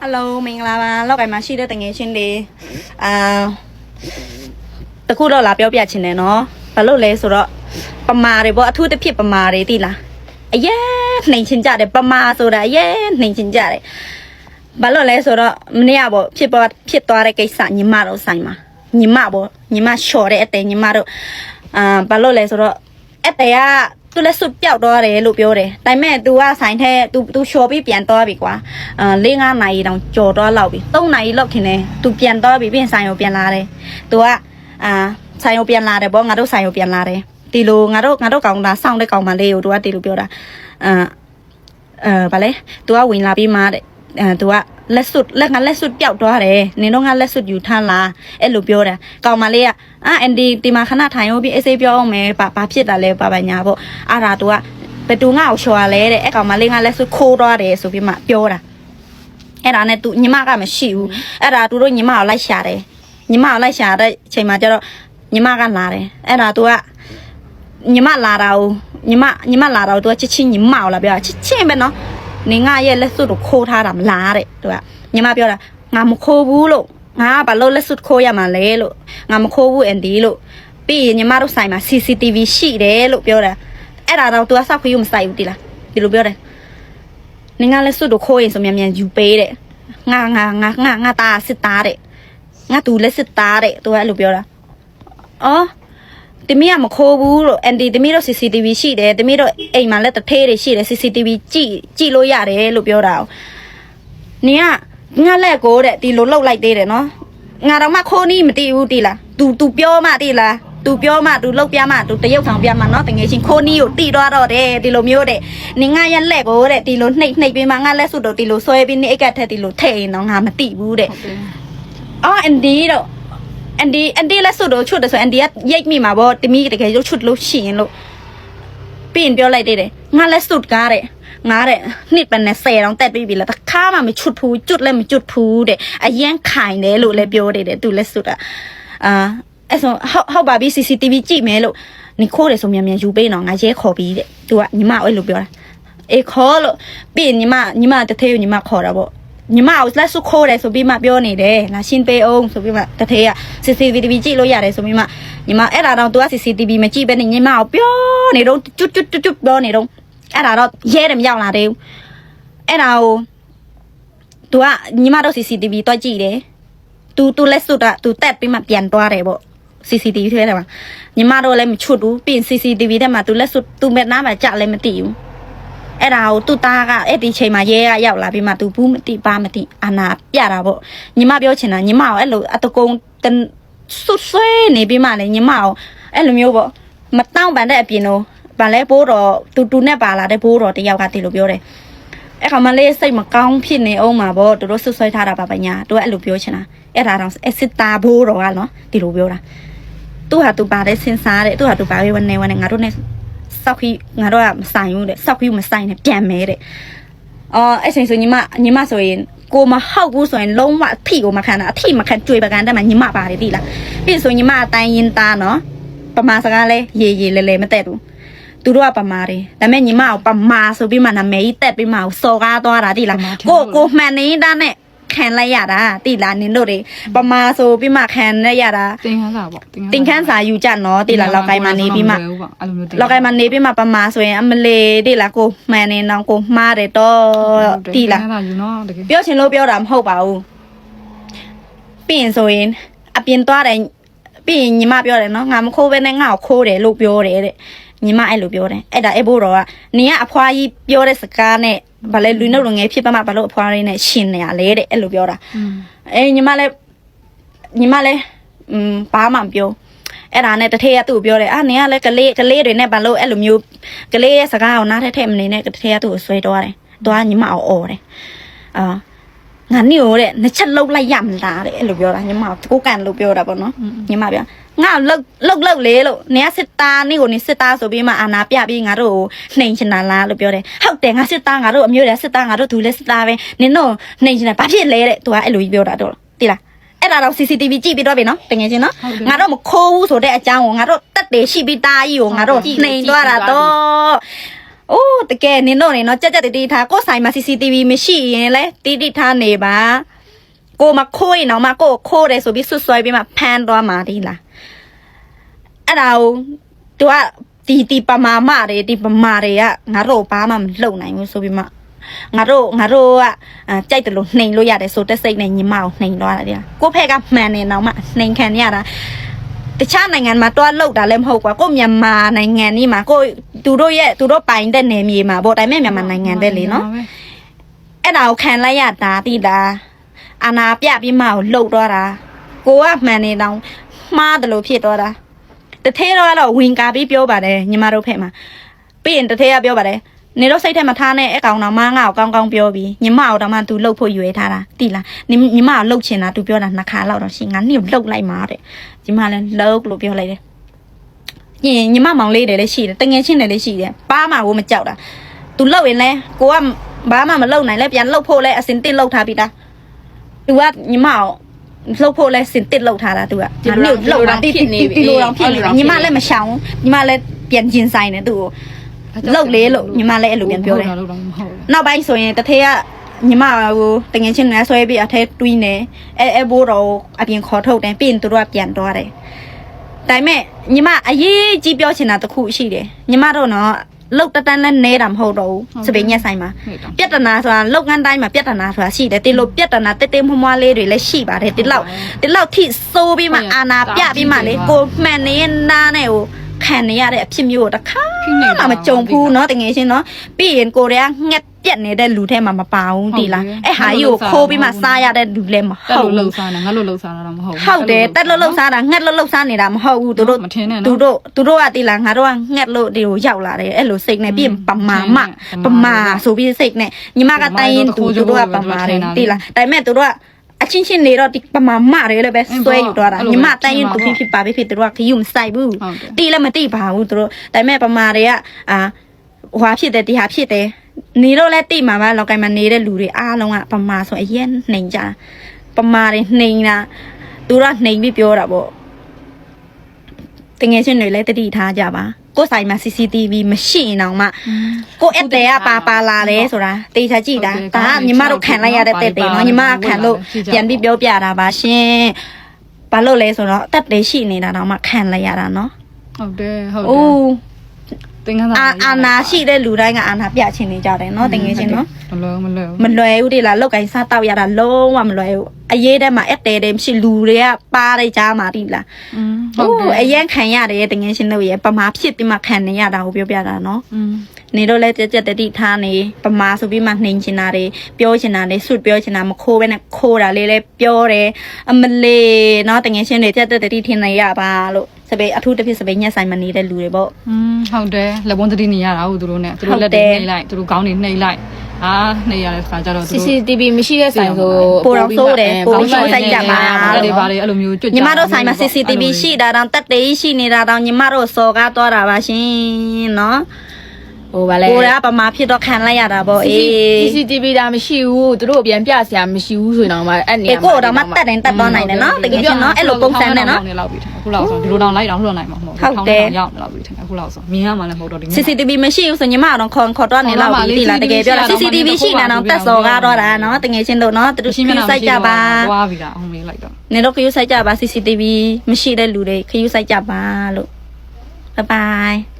ဟယ်လိုမင်္ဂလာပါလောက်ကင်မှာရှိတဲ့တငယ်ချင်းတွေအာတခုတော့လာပြောပြချင်တယ်နော်ဘာလို့လဲဆိုတော့ပမာတွေပေါ့အထူးတစ်ဖြစ်ပမာတွေသိလားအရေးနှိမ်ချင်ကြတယ်ပမာဆိုတာအရေးနှိမ်ချင်ကြတယ်ဘာလို့လဲဆိုတော့မနေ့ကပေါ့ဖြစ်ပေါ်ဖြစ်သွားတဲ့ကိစ္စညီမတို့ဆိုင်မှာညီမပေါ့ညီမလျှော်တဲ့အတဲညီမတို့အာဘာလို့လဲဆိုတော့အတဲက သူလည်းစွတ်ပြောက်သွားတယ်လို့ပြောတယ်။ဒါပေမဲ့ तू ကဆိုင်ထဲ तू तू လျှော်ပြီးပြန်သွားပြီကွာ။အာ၄၅နာရီတောင်ကြော်သွားလောက်ပြီ။၃နာရီလောက်ခင်နေ तू ပြန်သွားပြီပြင်ဆိုင်ကိုပြန်လာတယ်။ तू ကအာဆိုင်ကိုပြန်လာတယ်ပေါ့ငါတို့ဆိုင်ကိုပြန်လာတယ်။ဒီလိုငါတို့ငါတို့ကောင်တာစောင့်တဲ့ကောင်မလေးကို तू ကဒီလိုပြောတာ။အာအဲဗာလေ तू ကဝင်လာပြီးမှတဲ့အဲ तू က လက်စွပ်လက်ငါလက်စွပ်ပျောက်သွားတယ်နင်တို့ငါလက်စွပ်ယူထားလားအဲ့လိုပြောတာကောင်မလေးကအာအန်ဒီဒီမှာခဏထိုင်ဦးပြီးအစိပြောအောင်မယ်ဘာဘာဖြစ်တာလဲဘာဘာညာပေါ့အဲ့ဒါသူကဘယ်သူငါ့ကိုချော်ရလဲတဲ့အဲ့ကောင်မလေးငါလက်စွပ်ခိုးသွားတယ်ဆိုပြီးမှပြောတာအဲ့ဒါနဲ့သူညီမကမရှိဘူးအဲ့ဒါသူတို့ညီမကိုလိုက်ရှာတယ်ညီမကိုလိုက်ရှာတဲ့ချိန်မှာကျတော့ညီမကလာတယ်အဲ့ဒါသူကညီမလာတာ ਉ ညီမညီမလာတာ ਉ သူကချစ်ချင်းညီမကိုလာပြောချစ်ချင်းပဲနော် နေငါရဲ့လက်စွပ်ကိုခိုးထားတာမလားတဲ့သူကညီမပြောတာငါမခိုးဘူးလို့ငါကဘာလို့လက်စွပ်ခိုးရမှာလဲလို့ငါမခိုးဘူးအန်ဒီလို့ပြီးရင်ညီမတို့ဆိုင်မှာ CCTV ရှိတယ်လို့ပြောတာအဲ့ဒါတော့သူကစောက်ခွေးကိုမဆိုင်ဘူးတိလားဒီလိုပြောတယ်နေငါလက်စွပ်ကိုခိုးရင်ဆိုမြန်မြန်ယူပေးတဲ့ငါငါငါငါငါตาစစ်သားတဲ့ငါသူလက်စစ်သားတဲ့သူကအဲ့လိုပြောတာအော် တမီးကမခိုးဘူးလို့အန်တီတမီးတို့ CCTV ရှိတယ်တမီးတို့အိမ်မှာလက်တထေးတွေရှိတယ် CCTV ကြည့်ကြည့်လို့ရတယ်လို့ပြောတာ။နင်ကငါလက်ကိုတဲ့ဒီလိုလှုပ်လိုက်သေးတယ်နော်။ငါတော့မခိုးနီးမတည်ဘူးတည်လား။ तू तू ပြောမှတည်လား။သူပြောမှသူလှုပ်ပြမှသူတရုပ်ဆောင်ပြမှနော်တငယ်ချင်းခိုးနီးကိုတီတော့တော့တယ်ဒီလိုမျိုးတဲ့နင်ငါရက်လက်ကိုတဲ့ဒီလိုနှိပ်နှိပ်ပြီးမှငါလက်စုတော့ဒီလိုဆွဲပြီးနေအိတ်ကထက်ဒီလိုထည့်ရင်တော့ငါမတိဘူးတဲ့အော်အန်ဒီတော့ အန်ဒီအန်ဒီလက်စွပ်တော့ချွတ်တယ်ဆိုအန်ဒီကရိတ်မိမှာပေါ့တမီးတကယ်ရုပ်ချွတ်လို့ရှိရင်လို့ပြီးရင်ပြောလိုက်သေးတယ်ငါလက်စွပ်ကားတဲ့ငါတဲ့နှစ်ပနဲ့ဆယ်တောင်တက်ပြီးပြီလားတခါမှမချွတ်ဘူးကျွတ်လည်းမကျွတ်ဘူးတဲ့အရန်ခိုင်တယ်လို့လည်းပြောတယ်တဲ့သူလက်စွပ်ကအာအဲ့ဆိုဟုတ်ဟုတ်ပါပြီ CCTV ကြည့်မယ်လို့နေခိုးတယ်ဆိုမြန်မြန်ယူပေးတော့ငါရဲခေါ်ပြီးတဲ့သူကညီမအဲ့လိုပြောတာအေးခေါ်လို့ပြီးရင်ညီမညီမတသေးကိုညီမခေါ်တာပေါ့ ညီမကိုလက်စုခိုးတယ်ဆိုပြီးမှပြောနေတယ်လာရှင်းပေးအောင်ဆိုပြီးမှတသေးက CCTV ကြည့်လို့ရတယ်ဆိုပြီးမှညီမအဲ့ဒါတော့ तू က CCTV မကြည့်ဘဲနဲ့ညီမကိုပြောနေတော့ကျွတ်ကျွတ်ကျွတ်ကျွတ်ပြောနေတော့အဲ့ဒါတော့ရဲတယ်မရောက်လာသေးဘူးအဲ့ဒါကို तू ကညီမတို့ CCTV တွက်ကြည့်တယ် तू तू လက်စုတာ तू တက်ပြီးမှပြန်သွားတယ်ပေါ့ CCTV ထဲထဲမှာညီမတို့လည်းမချွတ်ဘူးပြီးရင် CCTV ထဲမှာ तू လက်စု तू မဲ့နားမှာကြလည်းမသိဘူး အဲ့ဒါကိုသူ့သားကအဲ့ဒီချိန်မှာရဲကရောက်လာပြီးမှ तू ဘူးမသိပါမသိအာနာပြတာပေါ့ညီမပြောချင်တာညီမကိုအဲ့လိုအတကုံတန်ဆွတ်ဆွဲနေပြီးမှလည်းညီမကိုအဲ့လိုမျိုးပေါ့မတောင့်ပန်တဲ့အပြင်တော့ဗာလဲဘိုးတော်တူတူနဲ့ပါလာတဲ့ဘိုးတော်တယောက်ကဒီလိုပြောတယ်အဲ့ခါမလေးစိတ်မကောင်းဖြစ်နေအောင်မှာပေါ့သူတို့ဆွဆွဲထားတာပါပညာသူကအဲ့လိုပြောချင်တာအဲ့ဒါတော့အစစ်တာဘိုးတော်ကနော်ဒီလိုပြောတာသူဟာသူပါတယ်စင်စားတဲ့သူဟာသူပါပဲဝနေဝနေငါတို့ ਨੇ စောက်ခီငါတို့ကမဆိုင်ဘူးတဲ့စောက်ခီမဆိုင်နဲ့ပြန်မဲတဲ့အော်အဲ့ချိန်ဆိုညီမညီမဆိုရင်ကိုမဟုတ်ဘူးဆိုရင်လုံးဝအထီကိုမခံတာအထီမခံကြွေပကန်တက်မှာညီမပါတယ်တိလားပြီးဆိုညီမအတိုင်းရင်သားနော်ပမာစကားလဲရေရေလဲလဲမတက်ဘူးသူတို့ကပမာတယ်ဒါပေမဲ့ညီမကိုပမာဆိုပြီးမှနာမည်ကြီးတက်ပြီးမှကိုစော်ကားသွားတာတိလားကိုကိုမှန်နေတာနဲ့ ခံလိုက်ရတာတိလားနင်တို့တွေပမာဆိုပြီးမှခံလိုက်ရတာတင်ခန်းစာပေါ့တင်ခန်းစာယူကြနော်တိလားလောက်ကိုင်းမှနေပြီးမှအဲ့လိုမျိုးတင်လောက်ကိုင်းမှနေပြီးမှပမာဆိုရင်အမလေးတိလားကိုမှန်နေတော့ကိုမှားတယ်တော့တိလားတင်ခန်းစာယူနော်တကယ်ပြောချင်လို့ပြောတာမဟုတ်ပါဘူးပြီးရင်ဆိုရင်အပြင်သွားတယ်ပြီးရင်ညီမပြောတယ်နော်ငါမခိုးဘဲနဲ့ငါ့ကိုခိုးတယ်လို့ပြောတယ်တဲ့ညီမအဲ့လိုပြောတယ်အဲ့ဒါအဲ့ဘို့တော်ကနင်ကအဖွားကြီးပြောတဲ့စကားနဲ့ ဘာလဲလူနှုတ်လူငယ်ဖြစ်ပါမှဘာလို့အဖွားရင်းနဲ့ရှင်နေရလဲတဲ့အဲ့လိုပြောတာအေးညီမလည်းညီမလည်းอืมဘာမှမပြောအဲ့ဒါနဲ့တထေးကသူ့ကိုပြောတယ်အာနင်ကလည်းကလေးကလေးတွေနဲ့ဘာလို့အဲ့လိုမျိုးကလေးရဲ့စကားကိုနားထက်ထက်မနေနဲ့တထေးကသူ့ကိုဆွဲသွားတယ်။သွားညီမအောင်អော်တယ်။အာငါနေိုတဲ့နှစ်ချက်လှုပ်လိုက်ရမလားတဲ့အဲ့လိုပြောတာညီမကိုကိုကန်လို့ပြောတာပေါ့နော်။ညီမပြော ငါလှုပ်လှုပ်လှုပ်လေလို့နေကစစ်သားနေကိုနေစစ်သားဆိုပြီးမှအာနာပြပြီးငါတို့ကိုနှိမ်ချင်တာလားလို့ပြောတယ်ဟုတ်တယ်ငါစစ်သားငါတို့အမျိုးတယ်စစ်သားငါတို့သူလည်းစစ်သားပဲနင်တို့နှိမ်ချင်တာဘာဖြစ်လဲတဲ့သူကအဲ့လိုကြီးပြောတာတော့တိလားအဲ့ဒါတော့ CCTV ကြည့်ပြီးတော့ပြီနော်တကယ်ချင်းနော်ငါတို့မခိုးဘူးဆိုတဲ့အကြောင်းကိုငါတို့တက်တယ်ရှိပြီးသားကြီးကိုငါတို့နှိမ်သွားတာတော့အိုးတကယ်နင်တို့နေနော်ကြက်ကြက်တီတီထားကိုယ်ဆိုင်မှာ CCTV မရှိရင်လဲတီတီထားနေပါ ကိုမခိုးရင်တော့မကိုကိုခိုးတယ်ဆိုပြီးဆွဆွဲပြီးမှဖမ်းသွားမှာဒီလားအဲ့ဒါကို तू ကဒီဒီပမာမတွေဒီပမာတွေကငါတို့ဘာမှမလုပ်နိုင်ဘူးဆိုပြီးမှငါတို့ငါတို့ကအာကြိုက်တယ်လို့နှိမ်လို့ရတယ်ဆိုတဲ့စိတ်နဲ့ညီမကိုနှိမ်သွားတာတရားကိုယ့်ဖက်ကမှန်နေတော့မှနှိမ်ခံရတာတခြားနိုင်ငံမှာတွားလောက်တာလည်းမဟုတ်ကွာကိုယ့်မြန်မာနိုင်ငံนี่မှာကိုယ့်သူတို့ရဲ့သူတို့ပိုင်တဲ့နယ်မြေမှာပေါ့ဒါပေမဲ့မြန်မာနိုင်ငံတဲ့လေနော်အဲ့ဒါကိုခံလိုက်ရတာတိလား အာနာပြပြီးမှကိုလှုပ်တော့တာကိုကမှန်နေတော့မှားတယ်လို့ဖြစ်တော့တာတထဲတော့ကတော့ဝင်ကာပြီးပြောပါတယ်ညီမတို့ဖက်မှာပြီးရင်တထဲကပြောပါတယ်နေတော့စိတ်ထဲမှာထားနေအကောင်တော်မငါ့ကိုကောင်းကောင်းပြောပြီးညီမတို့တော့မှ तू လှုပ်ဖို့ရွေးထားတာတိလားညီညီမကလှုပ်ချင်တာ तू ပြောတာနှစ်ခါလောက်တော့ရှိငါနေ့ကိုလှုပ်လိုက်မှာတဲ့ညီမလည်းလှုပ်လို့ပြောလိုက်တယ်ညီညီမမောင်လေးတယ်လည်းရှိတယ်တငယ်ချင်းတယ်လည်းရှိတယ်ပါမကိုမကြောက်တာ तू လှုပ်ရင်လဲကိုကဘာမှမလှုပ်နိုင်လဲပြန်လှုပ်ဖို့လဲအစင်တစ်လှုပ်ထားပြီးသား तू ကညီမကိုလှုပ်ဖို့လဲစင်တစ်လှုပ်ထားတာ तू ကဒီလိုငါလှုပ်တာဒီတိလိုတိတောင်တိလိုတော့ဖြဖြစ်စ်နေနေပြီညီမလည်းမရှောင်ဘူးညီမလည်းပြန်ကျင်ဆိုင်တယ်သူ့ကိုလှုပ်လေလို့ညီမလည်းအဲ့လိုပြန်ပြောတယ်လို့တော့မဟုတ်ဘူးနောက်ပိုင်းဆိုရင်တထေးကညီမကိုတငယ်ချင်းနဲ့ဆွဲပြီးအထဲတွင်းနေအဲအဲဘိုးတော်အပြင်ခေါ်ထုတ်တယ်ပြီးရင်သူတို့ကပြန်သွားတယ်ဒါပေမဲ့ညီမအရေးကြီးပြောချင်တာတစ်ခုရှိတယ်ညီမတို့နော် လုတ်တတန်းနဲ့နဲတာမဟုတ်တော့ဘူးစပင်းညက်ဆိုင်မှာ ဟုတ်တော့ ပြဿနာဆိုတာလုတ်ငန်းတိုင်းမှာပြဿနာဆိုတာရှိတယ်ဒီလိုပြဿနာတက်တက်မွှမွှလေးတွေလည်းရှိပါတယ်ဒီလောက်ဒီလောက်ထိစိုးပြီးမှအာနာပြပြီးမှလေကိုမှန်နေနားနဲ့ကိုခံနေရတဲ့အဖြစ်မျိုးကိုတစ်ခါ ဖိနေ မှမကြုံဘူးเนาะတကယ်ချင်းเนาะပြီးရင်ကိုတွေကငှက် ပြက်နေတဲ့လူထဲမှာမပါဘူးဒီလားအဲ့ဟာကြီးကိုခိုးပြီးမှစားရတဲ့လူလည်းမတက်ဟုတ်လို့လှုဘူးပ်စားနေငါလို့လှုပ်စားတာတော့မဟုတ်ဘူးဟုတ်တယ်တက်လို့လှုပ်စားတာငှက်လို့လှုပ်စားနေတာမဟုတ်ဘူးသူတို့မထင်နဲ့နော်သူတို့သူတို့ကတိလားငါတို့ကငှက်လို့ဒီကိုရောက်လာတယ်အဲ့လိုစိတ်နဲ့ပြီးရင်ပမာမပမာဆိုပြီးစိတ်နဲ့ညီမကတိုင်းရင်သူသူတို့ကပမာတယ်တိလားဒါပေမဲ့သူတို့ကအချင်းချင်းနေတော့ဒီပမာမတွေလည်းပဲဆွဲယူတော့တာညီမတိုင်းရင်သူဖြစ်ဖြစ်ပါပဲဖြစ်သူတို့ကခယူမဆိုင်ဘူးဟုတ်တယ်တိလည်းမတိပါဘူးသူတို့ဒါပေမဲ့ပမာတွေကအာဟွာဖြစ်တယ်ဒီဟာဖြစ်တယ် နေတော့လဲတိမှာပါလောက်ကင်မှာနေတဲ့လူတွေအားလုံးကပမာဆိုအရင်နှိမ်ကြတာပမာတွေနှိမ်တာသူတို့ကနှိမ်ပြီးပြောတာပေါ့တငယ်ချင်းတွေလည်းတတိထားကြပါကိုယ်ဆိုင်မှာ CCTV မရှိရင်တော့မှကိုယ့်အတဲကပါပါလာတယ်ဆိုတာတေချာကြည့်တာဒါကညီမတို့ခံလိုက်ရတဲ့တက်တယ်နော်ညီမကခံလို့ပြန်ပြီးပြောပြတာပါရှင်ဘာလို့လဲဆိုတော့တက်တယ်ရှိနေတာတော့မှခံလိုက်ရတာနော်ဟုတ်တယ်ဟုတ်တယ်အိုး တင်ကန်း အာအာနာရှိတဲ့လူတိုင်းကအာနာပြချင်နေကြတယ်နော်တကယ်ချင်းနော် မလွယ်မလွယ် မလွယ်ဘူးဒီလားလောက်ကင်စားတောက်ရတာလုံးဝမလွယ်ဘူးအရေးထဲမှာအတဲတဲမရှိလူတွေကပါတဲ့ကြားမှာဒီလား อืม ဟု ဟုတ် တ်တယ် အရင်ခံရတယ်တကယ်ချင်းတို့ရဲ့ပမာဖြစ်ပြီးမှခံနေရတာကိုပြောပြတာနော် อืม နေတော့လဲကြက်ကြက်တတိထားနေပမာဆိုပြီးမှနှိမ်ချင်တာတွေပြောချင်တာတွေဆွတ်ပြောချင်တာမခိုးပဲနဲ့ခိုးတာလေးလဲပြောတယ်အမလေးနော်တကယ်ချင်းတွေကြက်ကြက်တတိထင်နေရပါလို့ စပယ်အထူးတစ်ဖြစ်စပယ်ညက်ဆိုင်မနေတဲ့လူတွေပေါ့อืมဟုတ်တယ်လက်ပွန်းတတိနေရတာဟုတ်သူတို့နဲ့သူတို့လက်တွေနှိမ့်လိုက်သူတို့ခေါင်းတွေနှိမ့်လိုက်အာနှိမ့်ရတဲ့ခါကျတော့သူတို့ CCTV မရှိတဲ့ဆိုင်ဆိုပိုတော့ဆိုးတယ်ပိုပြီးဆိုးဆိုင်ကြပါအဲ့ဒီပါလေအဲ့လိုမျိုးကြွကြညီမတို့ဆိုင်မှာ CCTV ရှိတာတောင်တက်တေးရှိနေတာတောင်ညီမတို့စော်ကားသွားတာပါရှင်နော် ဟိုဗာလဲကိုရပမာဖြစ်တော့ခံလိုက်ရတာပေါ့အေး CCTV ဒါမရှိဘူးသူတို့ပြန်ပြစရာမရှိဘူးဆိုရင်တော့မှအဲ့နေအေးကိုတော့မတက်တယ်တက်သွားနိုင်တယ်နော်တကယ်ချင်းနော်အဲ့လိုပုံစံနဲ့နော်နေလောက်ပြီထင်အခုလောက်ဆိုဒီလိုတောင်လိုက်တော့လှုပ်နိုင်မှာမဟုတ်ဟုတ်တယ်ရောက်နေလောက်ပြီထင်အခုလောက်ဆိုမြင်ရမှလည်းမဟုတ်တော့ဒီ CCTV မရှိဘူးဆိုညီမတော့ခေါ်ခေါ်တော့နေလောက်ပြီဒီလားတကယ်ပြောတာ CCTV ရှိတာတော့တက်စော်ကားတော့တာနော်တကယ်ချင်းတို့နော်သူတို့ရှင်းခမျက်ယူနှာဆိုင်ကြပါဝါပြီလားအောင်မေးလိုက်တော့နေတော့ခယူဆိုင်ကြပါ CCTV မရှိတဲ့လူတွေခယူဆိုင်ကြပါလို့ဘိုင်ဘိုင်